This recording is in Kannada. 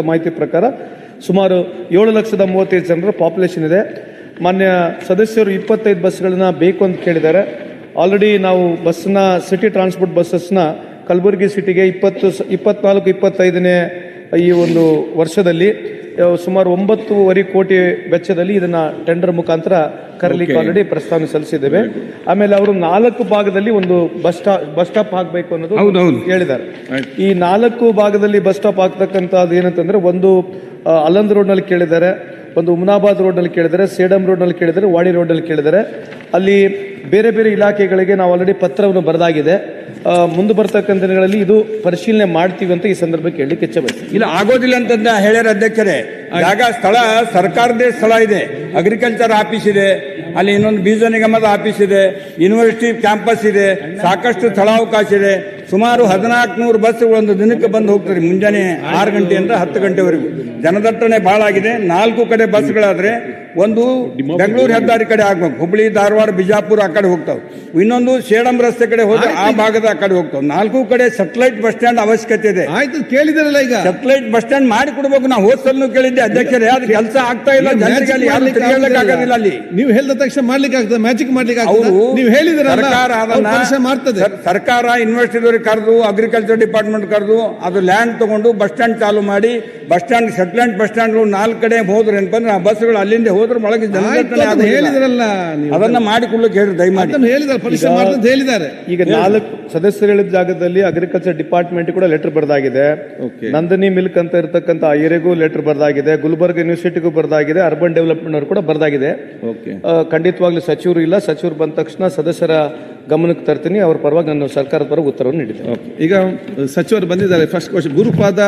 ಮಾಹಿತಿ ಪ್ರಕಾರ ಸುಮಾರು ಏಳು ಲಕ್ಷದ ಮೂವತ್ತೈದು ಜನರ ಪಾಪ್ಯುಲೇಷನ್ ಇದೆ. ಮಾನ್ಯ ಸದಸ್ಯರು ಇಪ್ಪತ್ತೈದು ಬಸ್ಗಳನ್ನ ಬೇಕು ಅಂತ ಕೇಳಿದ್ದಾರೆ. ಆಲ್ರೆಡಿ ನಾವು ಬಸ್ನ ಸಿಟಿ ಟ್ರಾನ್ಸ್ಪೋರ್ಟ್ ಬಸ್ಸಸ್ನ ಕಲಬುರಗಿ ಸಿಟಿಗೆ ಇಪ್ಪತ್ತು ಇಪ್ಪತ್ನಾಲ್ಕು, ಇಪ್ಪತ್ತೈದನೇ ಈ ಒಂದು ವರ್ಷದಲ್ಲಿ ಸುಮಾರು ಒಂಬತ್ತೂವರೆ ಕೋಟಿ ವೆಚ್ಚದಲ್ಲಿ ಇದನ್ನ ಟೆಂಡರ್ ಮುಖಾಂತರ ಕರಲಿಕ್ಕೆ ಆಲ್ರೆಡಿ ಪ್ರಸ್ತಾವನೆ ಸಲ್ಲಿಸಿದ್ದೇವೆ. ಆಮೇಲೆ ಅವರು ನಾಲ್ಕು ಭಾಗದಲ್ಲಿ ಒಂದು ಬಸ್ ಸ್ಟಾಪ್ ಬಸ್ ಸ್ಟಾಪ್ ಹಾಕಬೇಕು ಅನ್ನೋದು. ಹೇಳಿದ್ದಾರೆ. ಈ ನಾಲ್ಕು ಭಾಗದಲ್ಲಿ ಬಸ್ ಸ್ಟಾಪ್ ಆಗ್ತಕ್ಕಂಥದ್ದು ಏನಂತಂದ್ರೆ ಒಂದು ಅಲಂದ್ ರೋಡ್ನಲ್ಲಿ ಕೇಳಿದ್ದಾರೆ ಒಂದು ಉಮನಾಬಾದ್ ರೋಡ್ನಲ್ಲಿ ಕೇಳಿದ್ದಾರೆ ಸೇಡಂ ರೋಡ್ನಲ್ಲಿ ಕೇಳಿದ್ದಾರೆ ವಾಡಿ ರೋಡ್ನಲ್ಲಿ ಕೇಳಿದ್ದಾರೆ. ಅಲ್ಲಿ ಬೇರೆ ಬೇರೆ ಇಲಾಖೆಗಳಿಗೆ ನಾವು ಆಲ್ರೆಡಿ ಪತ್ರವನ್ನು ಬರೆದಾಗಿದೆ. ಮುಂದೆ ಬರ್ತಕ್ಕಂಥ ದಿನಗಳಲ್ಲಿ ಇದು ಪರಿಶೀಲನೆ ಮಾಡ್ತೀವಿ ಅಂತ ಈ ಸಂದರ್ಭಕ್ಕೆ ಹೇಳಲಿಕ್ಕೆ ಇಚ್ಛೆ ಇಲ್ಲ ಆಗೋದಿಲ್ಲ ಅಂತಂದ ಹೇಳ್ಯಾರ ಅಧ್ಯಕ್ಷರೇ. ಆಗ ಸ್ಥಳ ಸರ್ಕಾರದೇ ಸ್ಥಳ ಇದೆ. ಅಗ್ರಿಕಲ್ಚರ್ ಆಫೀಸ್ ಇದೆ. ಅಲ್ಲಿ ಇನ್ನೊಂದು ಬೀಜ ನಿಗಮದ ಆಫೀಸ್ ಇದೆ. ಯೂನಿವರ್ಸಿಟಿ ಕ್ಯಾಂಪಸ್ ಇದೆ. ಸಾಕಷ್ಟು ಸ್ಥಳಾವಕಾಶ ಇದೆ. ಸುಮಾರು ಹದಿನಾಲ್ಕು ನೂರು ಬಸ್ಗಳು ಒಂದು ದಿನಕ್ಕೆ ಬಂದು ಹೋಗ್ತಾರೆ ಮುಂಜಾನೆ ಆರು ಗಂಟೆಯಿಂದ ಹತ್ತು ಗಂಟೆವರೆಗೂ. ಜನದಟ್ಟಣೆ ಬಹಳ ಆಗಿದೆ. ನಾಲ್ಕು ಕಡೆ ಬಸ್ಗಳಾದ್ರೆ ಒಂದು ಬೆಂಗಳೂರು ಹೆದ್ದಾರಿ ಕಡೆ ಆಗ್ಬೇಕು. ಹುಬ್ಳಿ ಧಾರವಾಡ ಬಿಜಾಪುರ ಆ ಕಡೆ ಹೋಗ್ತಾವೆ. ಇನ್ನೊಂದು ಸೇಡಂ ರಸ್ತೆ ಕಡೆ ಹೋದ್ರೆ ಆ ಭಾಗದ ಆ ಕಡೆ ಹೋಗ್ತಾವೆ. ನಾಲ್ಕು ಕಡೆ ಸೆಟಲೈಟ್ ಬಸ್ ಸ್ಟ್ಯಾಂಡ್ ಅವಶ್ಯಕತೆ ಇದೆ. ಆಯ್ತು ಕೇಳಿದ್ರಲ್ಲ ಈಗ. ಸೆಟಲೈಟ್ ಬಸ್ ಸ್ಟ್ಯಾಂಡ್ ಮಾಡಿ ಕೊಡ್ಬೇಕು. ನಾವು ಹೋದ್ಸಲ್ನು ಕೇಳಿದ್ದೆ. ಅಧ್ಯಕ್ಷರೇ ಅದು ಕೆಲಸ ಆಗ್ತಾ ಇಲ್ಲ. ಜನರಿಗೆ ಅಲ್ಲಿ ಯಾರು ತಿರುಗಾಡಕ್ಕಾಗೋದಿಲ್ಲ ಅಲ್ಲಿ. ನೀವು ಹೇಳಿದ ತಕ್ಷಣ ಮಾಡ್ಲಿಕ್ಕೆ ಆಗ್ತದೆ. ಮ್ಯಾಜಿಕ್ ಮಾಡ್ಲಿಕ್ಕೆ ಅವರು ನೀವು ಹೇಳಿದ್ರೆ ಸರ್ಕಾರ ಅದನ್ನ ಮಾಡ್ತದೆ. ಸರ್- ಸರ್ಕಾರ ಯೂನಿವರ್ಸಿಟಿದವ್ರಿಗೆ ಕರೆದು ಅಗ್ರಿಕಲ್ಚರ್ ಡಿಪಾರ್ಟ್ಮೆಂಟ್ ಕರೆದು ಅದು ಲ್ಯಾಂಡ್ ತಗೊಂಡು ಬಸ್ ಸ್ಟ್ಯಾಂಡ್ ಚಾಲು ಮಾಡಿ ಬಸ್ ಸ್ಟ್ಯಾಂಡ್ ಸೆಟಲೈಟ್ ಬಸ್ ಸ್ಟ್ಯಾಂಡ್ಗಳು ನಾಲ್ಕು ಕಡೆ ಹೋದ್ರೆ ಅಂದ್ರೆ ಆ ಬಸ್ಗಳು ಅಲ್ಲಿಂದ ಹೋದ್ರೆ ಒಳಗೆ ಹೇಳಿದ್ರಲ್ಲ ಅದನ್ನ ಮಾಡಿಕೊಳ್ಳಕ್ಕೆ ಹೇಳಿ ದಯಮಾಡಿ. ಹೇಳಿದಾರೆ ಪರೀಕ್ಷೆ ಹೇಳಿದ್ದಾರೆ. ಈಗ ನಾಲ್ಕು ಸದಸ್ಯರು ಹೇಳಿದ ಜಾಗದಲ್ಲಿ ಅಗ್ರಿಕಲ್ಚರ್ ಡಿಪಾರ್ಟ್ಮೆಂಟ್ ಕೂಡ ಲೆಟರ್ ಬರೆದಾಗಿದೆ. ನಂದಿನಿ ಮಿಲ್ಕ್ ಅಂತ ಇರತಕ್ಕಂಥ ಐರೆಗೂ ಲೆಟರ್ ಬರೆದಾಗಿದೆ. ಗುಲ್ಬರ್ಗ ಯೂನಿವರ್ಸಿಟಿಗೂ ಬರೆದಾಗಿದೆ. ಅರ್ಬನ್ ಡೆವಲಪ್ಮೆಂಟ್ ಅವರು ಕೂಡ ಬರೆದಾಗಿದೆ. ಖಂಡಿತವಾಗ್ಲೂ ಸಚಿವರು ಇಲ್ಲ. ಸಚಿವರು ಬಂದ ತಕ್ಷಣ ಸದಸ್ಯರ ಗಮನಕ್ಕೆ ತರ್ತೀನಿ. ಅವ್ರ ಪರವಾಗಿ ನಾನು ಸರ್ಕಾರದ ಪರವಾಗಿ ಉತ್ತರವನ್ನು ನೀಡಿದ್ದೇನೆ. ಈಗ ಸಚಿವರು ಬಂದಿದ್ದಾರೆ. ಫಸ್ಟ್ ಕ್ವಶನ್ ಗುರುಪಾದ